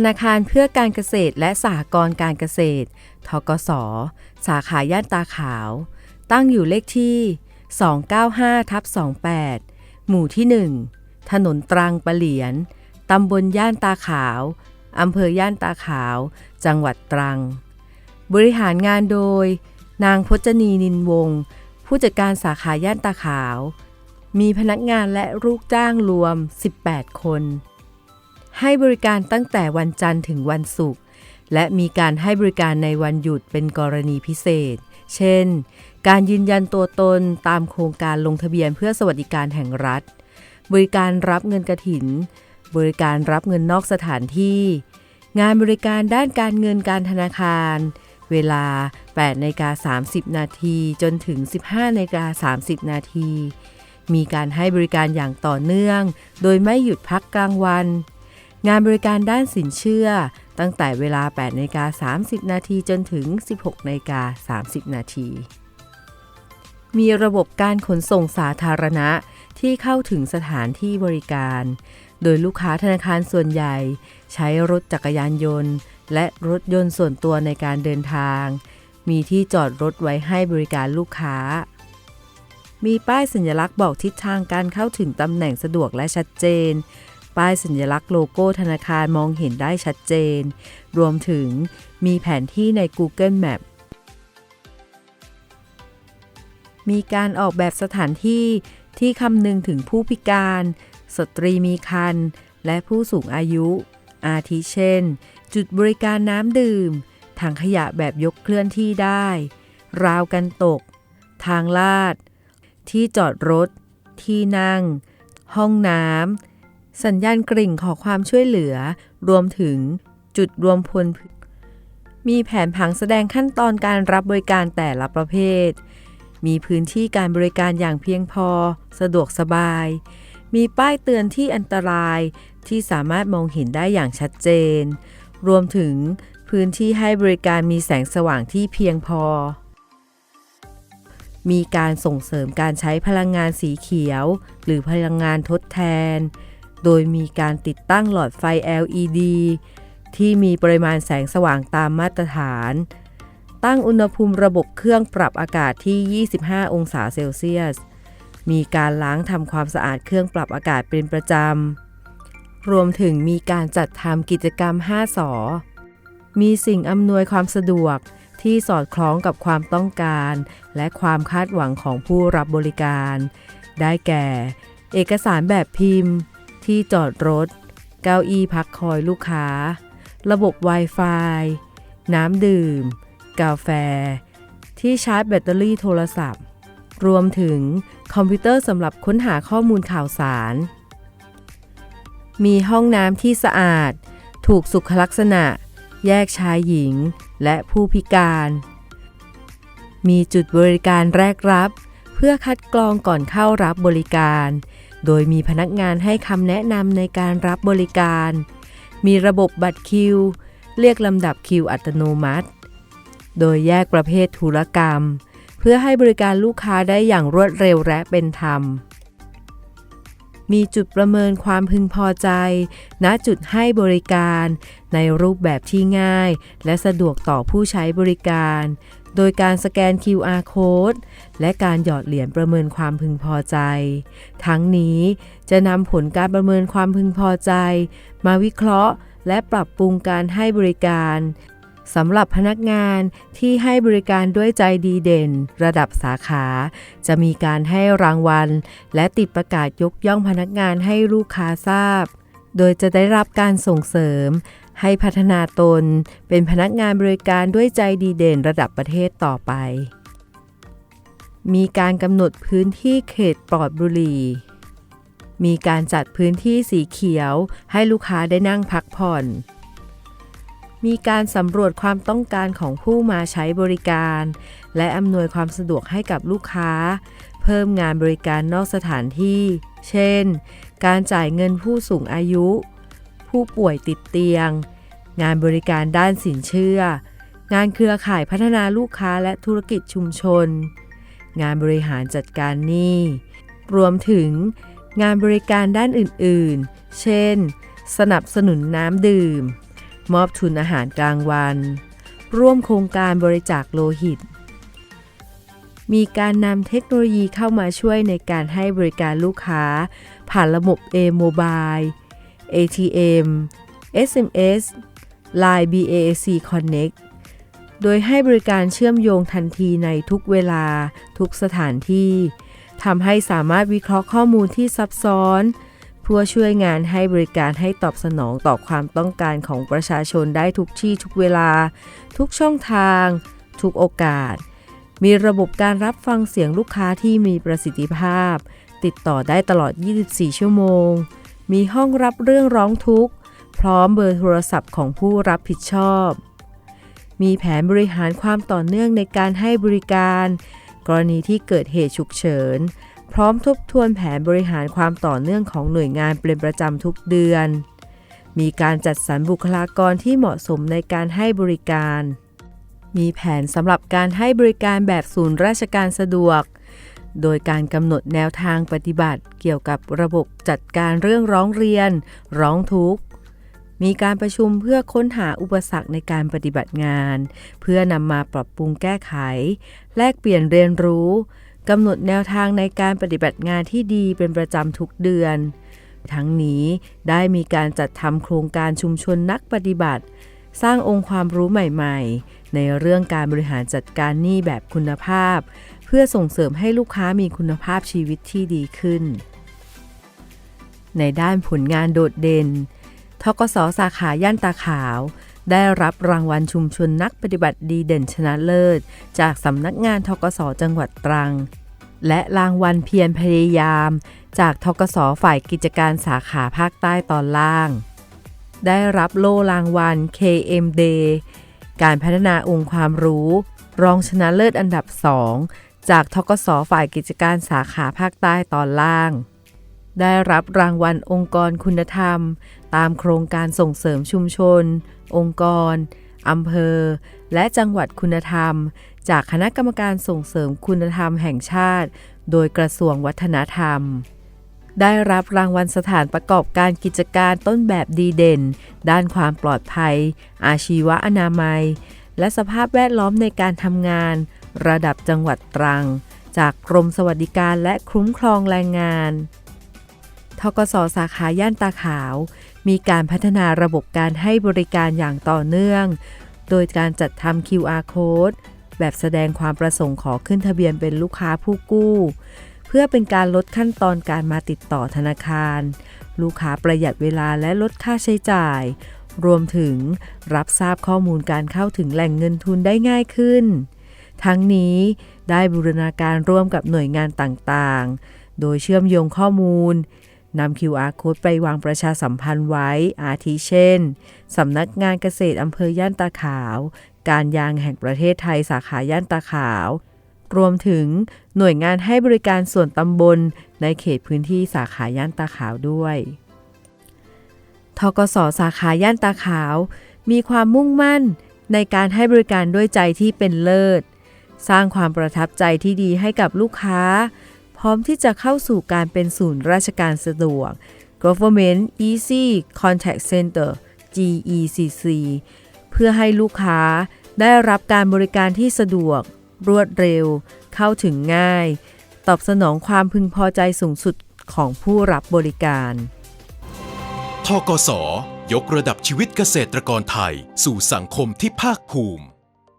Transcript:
ธนาคารเพื่อการเกษตรและสหกรณ์การเกษตร ทกส สาขาย่านตาขาว ตั้งอยู่เลขที่ 295ทับ28 หมู่ที่ 1 ถนนตรังปะเหลียน ตำบลย่านตาขาว อำเภอย่านตาขาว จังหวัดตรัง บริหารงานโดย นางพจนีนินวงศ์ผู้จัดการสาขาย่านตาขาว มีพนักงานและลูกจ้างรวม 18 คน ให้บริการตั้งแต่วันจันทร์ถึงวันศุกร์และมีการให้บริการในวันหยุดเป็นกรณีพิเศษ เช่น การยืนยันตัวตนตามโครงการลงทะเบียนเพื่อสวัสดิการแห่งรัฐ บริการรับเงินกระถิน บริการรับเงินนอกสถานที่ งานบริการด้านการเงินการธนาคาร เวลา8นาฬิกา30 นาทีจนถึง 15นาฬิกา30 นาที มีการให้บริการอย่างต่อเนื่อง โดยไม่หยุดพักกลางวัน งานบริการด้านสินเชื่อ ตั้งแต่เวลา 8นาฬิกา30 นาทีจนถึง 16นาฬิกา30 นาที มีระบบการขนส่งสาธารณะที่เข้าถึงสถานที่บริการ โดยลูกค้าธนาคารส่วนใหญ่ ใช้รถจักรยานยนต์ และรถยนต์ส่วนตัวในการเดินทาง มีที่จอดรถไว้ให้บริการลูกค้า มีป้ายสัญลักษณ์บอกทิศทางการเข้าถึงตำแหน่งสะดวกและชัดเจน ป้ายสัญลักษณ์โลโก้ธนาคารมองเห็นได้ชัดเจน รวมถึงมีแผนที่ใน Google Map มีการออกแบบสถานที่ที่คำนึงถึงผู้พิการ สตรีมีครรภ์และผู้สูงอายุ อาทิเช่น จุดบริการน้ำดื่ม ถังขยะแบบยกเคลื่อนที่ได้ ราวกันตก ทางลาด ที่จอดรถ ที่นั่ง ห้องน้ำ สัญญาณกริ่งขอความช่วยเหลือ รวมถึงจุดรวมพล มีแผนผังแสดงขั้นตอนการรับบริการแต่ละประเภท มีพื้นที่การบริการอย่างเพียงพอ สะดวกสบาย มีป้ายเตือนที่อันตรายที่สามารถมองเห็นได้อย่างชัดเจน รวมถึงพื้นที่ให้บริการมีแสงสว่างที่เพียงพอ มีการส่งเสริมการใช้พลังงานสีเขียว หรือพลังงานทดแทน โดยมีการติดตั้งหลอดไฟ LED ที่มีปริมาณแสงสว่างตามมาตรฐาน ตั้งอุณหภูมิระบบเครื่องปรับอากาศที่ 25 องศาเซลเซียส มีการล้างทำความสะอาดเครื่องปรับอากาศเป็นประจำ รวมถึงมีการจัดทำกิจกรรม 5สอมีสิ่งอำนวยความสะดวกที่สอดคล้องกับความต้องการ และความคาดหวังของผู้รับบริการ ได้แก่ เอกสารแบบพิมพ์ ที่จอดรถ เก้าอี้พักคอยลูกค้า ระบบ Wi-Fi น้ำดื่ม กาแฟ ที่ชาร์จแบตเตอรี่โทรศัพท์ รวมถึงคอมพิวเตอร์สำหรับค้นหาข้อมูลข่าวสาร มีห้องน้ำที่สะอาด ถูกสุขลักษณะ แยกชายหญิง และผู้พิการ มีจุดบริการแรกรับ เพื่อคัดกรองก่อนเข้ารับบริการ โดยมีพนักงานให้คำแนะนำในการรับบริการ มีระบบบัตรคิว เรียกลำดับคิวอัตโนมัติ โดยแยกประเภทธุรกรรม เพื่อให้บริการลูกค้าได้อย่างรวดเร็วและเป็นธรรม มีจุดประเมินความพึงพอใจ ณ จุดให้บริการ ในรูปแบบที่ง่าย และสะดวกต่อผู้ใช้บริการ โดยการสแกน QR code และการหยอดเหรียญประเมินความพึงพอใจ ทั้งนี้จะนำผลการประเมินความพึงพอใจ มาวิเคราะห์ และปรับปรุงการให้บริการสำหรับพนักงานที่ให้บริการด้วยใจดีเด่น ระดับสาขา จะมีการให้รางวัล และติดประกาศยกย่องพนักงานให้ลูกค้าทราบ โดยจะได้รับการส่งเสริม ให้พัฒนาตนเป็นพนักงานบริการด้วยใจดีเด่นระดับประเทศต่อไป มีการกำหนดพื้นที่เขตปลอดบุหรี่ มีการจัดพื้นที่สีเขียวให้ลูกค้าได้นั่งพักผ่อน มีการสำรวจความต้องการของผู้มาใช้บริการ และอำนวยความสะดวกให้กับลูกค้า เพิ่มงานบริการนอกสถานที่ เช่น การจ่ายเงินผู้สูงอายุ ผู้ป่วยติดเตียง งานบริการด้านสินเชื่อ งานเครือข่ายพัฒนาลูกค้าและธุรกิจชุมชน งานบริหารจัดการหนี้ รวมถึงงานบริการด้านอื่นๆ เช่น สนับสนุนน้ำดื่ม มอบทุนอาหารกลางวัน ร่วมโครงการบริจาคโลหิต มีการนำเทคโนโลยีเข้ามาช่วยในการให้บริการลูกค้า ผ่านระบบ A-Mobile ATM SMS Line BAC Connect โดยให้บริการเชื่อมโยงทันทีในทุกเวลาทุกสถานที่ทำให้สามารถวิเคราะห์ข้อมูลที่ซับซ้อน เพื่อช่วยงานให้บริการให้ตอบสนองต่อความต้องการของประชาชนได้ทุกที่ทุกเวลา ทุกช่องทาง ทุกโอกาส มีระบบการรับฟังเสียงลูกค้าที่มีประสิทธิภาพ ติดต่อได้ตลอด 24 ชั่วโมง มีห้องรับเรื่องร้องทุกข์ พร้อมเบอร์โทรศัพท์ของผู้รับผิดชอบ มีแผนบริหารความต่อเนื่องในการให้บริการ กรณีที่เกิดเหตุฉุกเฉิน พร้อมทบทวนแผนบริหารความต่อเนื่องของหน่วยงานเป็นประจำทุกเดือน มีการจัดสรรบุคลากรที่เหมาะสมในการให้บริการมีแผนสำหรับการให้บริการแบบศูนย์ราชการสะดวก โดยการกำหนดแนวทางปฏิบัติเกี่ยวกับระบบจัดการเรื่องร้องเรียน ร้องทุกข์ มีการประชุมเพื่อค้นหาอุปสรรคในการปฏิบัติงาน เพื่อนำมาปรับปรุงแก้ไข แลกเปลี่ยนเรียนรู้กำหนดแนวทางในการปฏิบัติงานที่ดีเป็นประจำทุกเดือน ทั้งนี้ได้มีการจัดทำโครงการชุมชนนักปฏิบัติ สร้างองค์ความรู้ใหม่ ๆ ในเรื่องการบริหารจัดการหนี้แบบคุณภาพ เพื่อส่งเสริมให้ลูกค้ามีคุณภาพชีวิตที่ดีขึ้น ในด้านผลงานโดดเด่น ทกสสาขาย่านตาขาว ได้รับรางวัลชุมชนนักปฏิบัติดีเด่นชนะเลิศ จากสำนักงานทกสจังหวัดตรัง และรางวัลเพียรพยายาม จากทกสฝ่ายกิจการสาขาภาคใต้ตอนล่าง ได้รับโล่รางวัล KM Day การพัฒนาองค์ความรู้ รองชนะเลิศอันดับ 2 จากทกสฝ่ายกิจการสาขาภาคใต้ตอนล่าง ได้รับรางวัลองค์กรคุณธรรม ตามโครงการส่งเสริมชุมชน องค์กรอำเภอ และจังหวัดคุณธรรม จากคณะกรรมการส่งเสริมคุณธรรมแห่งชาติ โดยกระทรวงวัฒนธรรม ได้รับรางวัลสถานประกอบการกิจการต้นแบบดีเด่น ด้านความปลอดภัย อาชีวอนามัย และสภาพแวดล้อมในการทำงาน ระดับจังหวัดตรัง จากกรมสวัสดิการและคุ้มครองแรงงานทกสสาขาย่านตาขาว มีการพัฒนาระบบการให้บริการอย่างต่อเนื่อง โดยการจัดทำ QR code แบบแสดงความประสงค์ขอขึ้นทะเบียนเป็นลูกค้าผู้กู้ เพื่อเป็นการลดขั้นตอนการมาติดต่อธนาคาร ลูกค้าประหยัดเวลาและลดค่าใช้จ่าย รวมถึงรับทราบข้อมูลการเข้าถึงแหล่งเงินทุนได้ง่ายขึ้น ทั้งนี้ได้บูรณาการร่วมกับหน่วยงานต่างๆ โดยเชื่อมโยงข้อมูลนำ QR code ไปวางประชาสัมพันธ์ไว้ อาทิเช่น สำนักงานเกษตรอำเภอย่านตาขาว การยางแห่งประเทศไทยสาขาย่านตาขาว รวมถึงหน่วยงานให้บริการส่วนตำบลในเขตพื้นที่สาขาย่านตาขาวด้วย ทกสสาขาย่านตาขาว มีความมุ่งมั่นในการให้บริการด้วยใจที่เป็นเลิศ สร้างความประทับใจที่ดีให้กับลูกค้า พร้อมที่จะเข้าสู่การเป็นศูนย์ราชการสะดวก Government Easy Contact Center GECC เพื่อให้ลูกค้าได้รับการบริการที่สะดวก รวดเร็ว เข้าถึงง่าย ตอบสนองความพึงพอใจสูงสุดของผู้รับบริการทกส ยกระดับชีวิตเกษตรกรไทย สู่สังคมที่ภาคภูมิ